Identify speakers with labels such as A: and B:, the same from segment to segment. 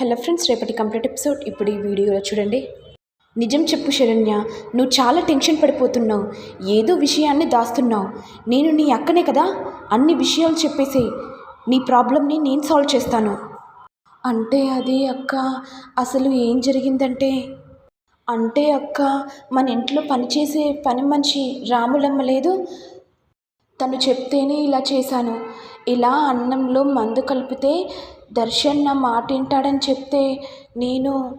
A: Hello friends రేపటి complete episode. ఇప్పుడు ఈ వీడియోలో చూడండి. నిజం చెప్పు శరణ్య నువ్వు చాలా టెన్షన్ పడిపోతున్నావు. ఏదో విషయాన్ని దాస్తున్నావు. నేను నీ అక్కనే కదా? అన్ని విషయాలు చెప్పేసి నీ ప్రాబ్లమ్ని నేను సాల్వ్ చేస్తాను. అంటే అది అక్క అసలు ఏం జరిగిందంటే? అంటే అక్క మన ఇంట్లో పనిచేసే పని మనిషి రాములమ్మ లేదు. తను చెప్తేనే ఇలా చేశాను. ఇలా అన్నంలో మందు కలిపితే దర్శన్ నా మాట వింటాడని చెప్తే నేను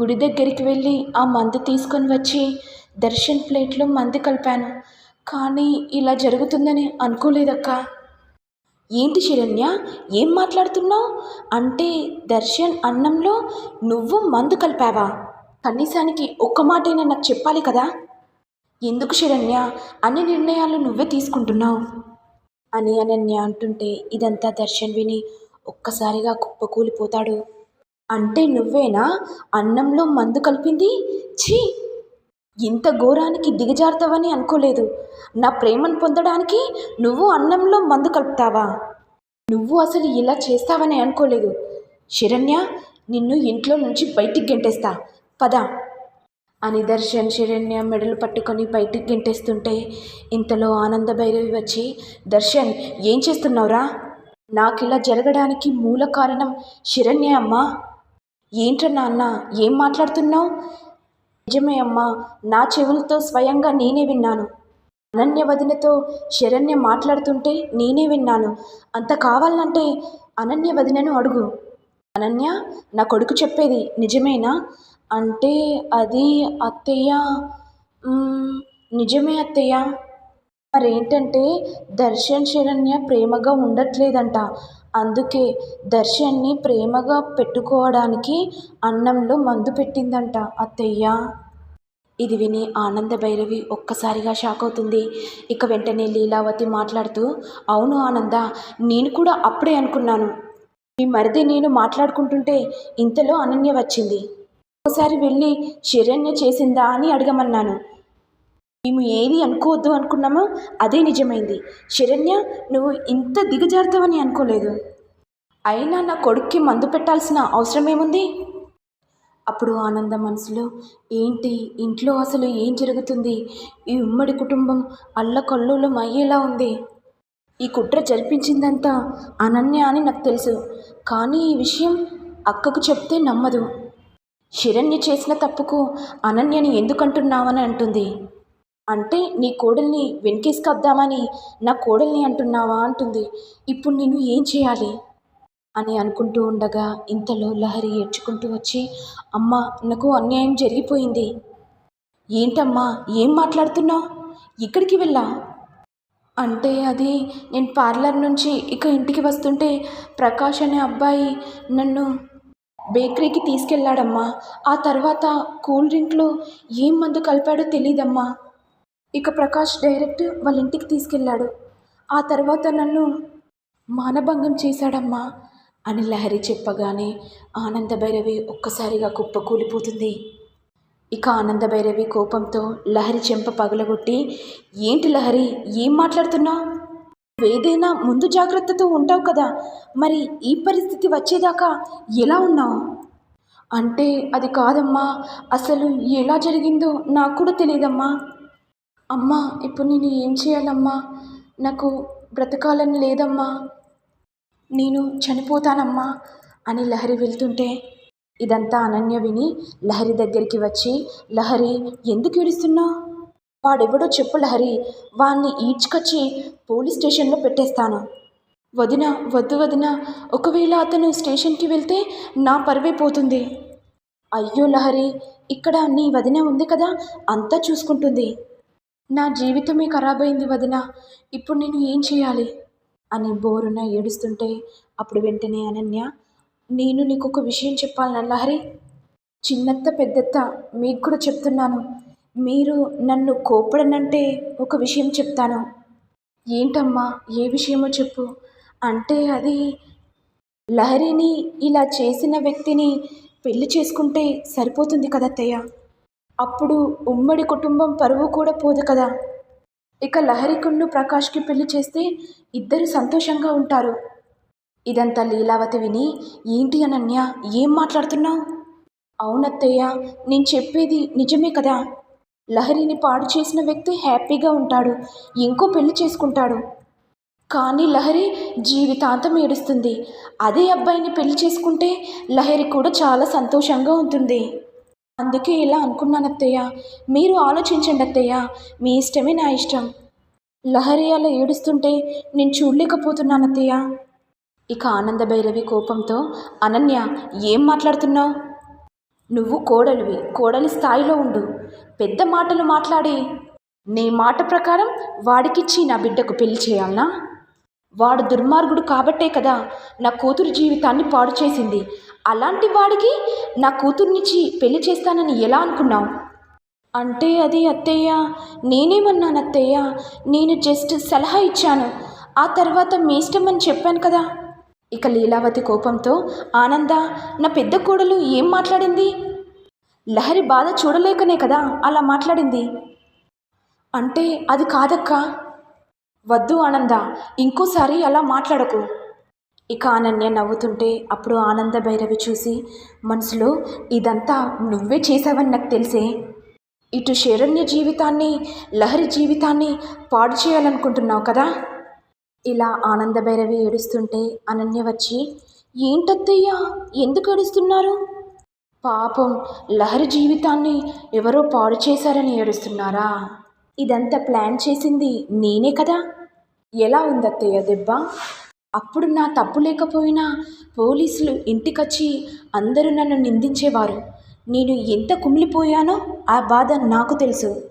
A: గుడి దగ్గరికి వెళ్ళి ఆ మందు తీసుకొని వచ్చి దర్శన్ ప్లేట్లో మందు కలిపాను. కానీ ఇలా జరుగుతుందని అనుకోలేదక్క. ఏంటి శరణ్య? ఏం మాట్లాడుతున్నావు? అంటే దర్శన్ అన్నంలో నువ్వు మందు కలిపావా? కనీసానికి ఒక్క మాటైనా నాకు చెప్పాలి కదా? ఎందుకు శరణ్య? అన్ని నిర్ణయాలు నువ్వే తీసుకుంటున్నావు. అని అనన్య అంటుంటే ఇదంతా దర్శన్ విని ఒక్కసారిగా కుప్పకూలిపోతాడు. అంటే నువ్వేనా? అన్నంలో మందు కలిపింది? ఛీ! ఇంత ఘోరానికి దిగజారుతావని అనుకోలేదు. నా ప్రేమను పొందడానికి నువ్వు అన్నంలో మందు కలుపుతావా? నువ్వు అసలు ఇలా చేస్తావని అనుకోలేదు. శరణ్య నిన్ను ఇంట్లో నుంచి బయటికి గెంటేస్తా. పద. అని దర్శన్ శరణ్య మెడలు పట్టుకొని బయటికి గెంటేస్తుంటే ఇంతలో ఆనంద భైరవి వచ్చి దర్శన్ ఏం చేస్తున్నావురా? నాకు ఇలా జరగడానికి మూల కారణం శరణ్య అమ్మా. ఏంట్రా నాన్న ఏం మాట్లాడుతున్నావు? నిజమే అమ్మా నా చెవులతో స్వయంగా నేనే విన్నాను. అనన్య వదినతో శరణ్య మాట్లాడుతుంటే నేనే విన్నాను. అంత కావాలంటే అనన్య వదినను అడుగు. అనన్య నా కొడుకు చెప్పేది నిజమేనా? అంటే అది అత్తయ్య నిజమే అత్తయ్య. మరేంటంటే దర్శన్ శరణ్య ప్రేమగా ఉండట్లేదంట. అందుకే దర్శన్ని ప్రేమగా పెట్టుకోవడానికి అన్నంలో మందు పెట్టిందంట అత్తయ్య. ఇది విని ఆనంద భైరవి ఒక్కసారిగా షాక్ అవుతుంది. ఇక వెంటనే లీలావతి మాట్లాడుతూ అవును ఆనంద నేను కూడా అప్పుడే అనుకున్నాను. మీ మరిది నేను మాట్లాడుకుంటుంటే ఇంతలో అనన్య వచ్చింది. ఒకసారి వెళ్ళి శరణ్య చేసిందా అని అడగమన్నాను. మేము ఏది అనుకోవద్దు అనుకున్నామో అదే నిజమైంది. శరణ్య నువ్వు ఇంత దిగజారుతావని అనుకోలేదు. అయినా నా కొడుక్కి మందు పెట్టాల్సిన అవసరం ఏముంది అప్పుడు ఆనంద మనసులో ఏంటి ఇంట్లో అసలు ఏం జరుగుతుంది? ఈ ఉమ్మడి కుటుంబం అల్లకల్లోలం అయ్యేలా ఉంది. ఈ కుట్ర జరిపించిందంతా అనన్య అని నాకు తెలుసు. కానీ ఈ విషయం అక్కకు చెప్తే నమ్మదు. శిరణ్య చేసిన తప్పుకు అనన్యని ఎందుకంటున్నావని అంటుంది. అంటే నీ కోడల్ని వెనకేసుకొద్దామని నా కోడల్ని అంటున్నావా అంటుంది. ఇప్పుడు నేను ఏం చేయాలి? అని అనుకుంటూ ఉండగా ఇంతలో లహరి ఏడ్చుకుంటూ వచ్చి అమ్మ నాకు అన్యాయం జరిగిపోయింది. ఏంటమ్మా ఏం మాట్లాడుతున్నావు? ఇక్కడికి వెళ్ళా? అంటే అది నేను పార్లర్ నుంచి ఇక ఇంటికి వస్తుంటే ప్రకాష్ అనే అబ్బాయి నన్ను బేకరీకి తీసుకెళ్ళాడమ్మా. ఆ తర్వాత కూల్ డ్రింక్లో ఏం మందు కలిపాడో తెలియదమ్మా ఇక ప్రకాష్ డైరెక్ట్ వాళ్ళ ఇంటికి తీసుకెళ్ళాడు. ఆ తర్వాత నన్ను మానభంగం చేశాడమ్మా అని లహరి చెప్పగానే ఆనంద భైరవి ఒక్కసారిగా కుప్పకూలిపోతుంది ఇక ఆనంద భైరవి కోపంతో లహరి చెంప పగలగొట్టి ఏంటి లహరి ఏం మాట్లాడుతున్నావు ఏదైనా ముందు జాగ్రత్తతో ఉంటావు కదా మరి ఈ పరిస్థితి వచ్చేదాకా ఎలా ఉన్నావు? అంటే అది కాదమ్మా అసలు ఎలా జరిగిందో నాకు కూడా తెలియదమ్మా. అమ్మా ఇప్పుడు నేను ఏం చేయాలమ్మా? నాకు బ్రతకాలని లేదమ్మా. నేను చనిపోతానమ్మా అని లహరి వెళ్తుంటే ఇదంతా అనన్య విని లహరి దగ్గరికి వచ్చి లహరి ఎందుకు ఏడుస్తున్నావు వాడెవడో చెప్పు లహరి వాణ్ణి ఈడ్చుకొచ్చి పోలీస్ స్టేషన్లో పెట్టేస్తాను. వదిన వద్దు వదిన ఒకవేళ అతను స్టేషన్కి వెళ్తే నా పరువే పోతుంది. అయ్యో లహరి ఇక్కడ నీ వదిన ఉంది కదా అంతా చూసుకుంటుంది. నా జీవితమే ఖరాబ్ అయింది వదిన. ఇప్పుడు నేను ఏం చేయాలి? అని బోరున ఏడుస్తుంటే అప్పుడు వెంటనే అనన్య నేను నీకు ఒక విషయం చెప్పాలి లహరి? చిన్నత్త పెద్దత్త మీకు కూడా చెప్తున్నాను. మీరు నన్ను కోపడనంటే ఒక విషయం చెప్తాను. ఏంటమ్మా ఏ విషయమో చెప్పు. అంటే అది లహరిని ఇలా చేసిన వ్యక్తిని పెళ్ళి చేసుకుంటే సరిపోతుంది కదా అత్తయ్య? అప్పుడు ఉమ్మడి కుటుంబం పరువు కూడా పోదు కదా. ఇక లహరికుండు ప్రకాష్కి పెళ్ళి చేస్తే ఇద్దరు సంతోషంగా ఉంటారు. ఇదంతా లీలావతి విని ఏంటి అనన్య ఏం మాట్లాడుతున్నావు? అవునత్తయ్య నేను చెప్పేది నిజమే కదా. లహరిని పాడు చేసిన వ్యక్తి హ్యాపీగా ఉంటాడు ఇంకో పెళ్ళి చేసుకుంటాడు. కానీ లహరి జీవితాంతం ఏడుస్తుంది. అదే అబ్బాయిని పెళ్ళి చేసుకుంటే లహరి కూడా చాలా సంతోషంగా ఉంటుంది. అందుకే ఇలా అనుకున్నాను అత్తయ్య. మీరు ఆలోచించండి అత్తయ్య. మీ ఇష్టమే నా ఇష్టం. లహరి అలా ఏడుస్తుంటే నేను చూడలేకపోతున్నాను అత్తయ్య. ఇక ఆనంద భైరవి కోపంతో అనన్య ఏం మాట్లాడుతున్నావు? నువ్వు కోడలివి. కోడలి స్థాయిలో ఉండు. పెద్ద మాటలు మాట్లాడి. నీ మాట ప్రకారం వాడికిచ్చి నా బిడ్డకు పెళ్ళి చేయాలనా? వాడు దుర్మార్గుడు కాబట్టే కదా నా కూతురు జీవితాన్ని పాడు చేసింది. అలాంటి వాడికి నా కూతుర్నిచ్చి పెళ్ళి చేస్తానని ఎలా అనుకున్నావు? అంటే అది అత్తయ్య నేనేమన్నాను అత్తయ్య నేను జస్ట్ సలహా ఇచ్చాను. ఆ తర్వాత మీ ఇష్టం అని చెప్పాను కదా. ఇక లీలావతి కోపంతో ఆనంద నా పెద్ద కోడలు ఏం మాట్లాడింది? లహరి బాధ చూడలేకనే కదా అలా మాట్లాడింది. అంటే అది కాదక్కా? వద్దు ఆనంద ఇంకోసారి అలా మాట్లాడకు. ఇక అనన్య నవ్వుతుంటే అప్పుడు ఆనంద భైరవి చూసి మనసులో ఇదంతా నువ్వే చేసావని నాకు తెలిసే. ఇటు శరణ్య జీవితాన్ని లహరి జీవితాన్ని పాడు చేయాలనుకుంటున్నావు కదా? ఇలా ఆనంద భైరవి ఏడుస్తుంటే అనన్య వచ్చి ఏంటత్తయ్యా ఎందుకు ఏడుస్తున్నారు? పాపం లహరి జీవితాన్ని ఎవరో పాడు చేశారని ఏడుస్తున్నారా? ఇదంతా ప్లాన్ చేసింది నేనే కదా. ఎలా ఉందత్తయ్య దెబ్బ? అప్పుడు నా తప్పు లేకపోయినా పోలీసులు ఇంటికొచ్చి అందరూ నన్ను నిందించేవారు. నేను ఎంత కుమిలిపోయానో ఆ బాధ నాకు తెలుసు.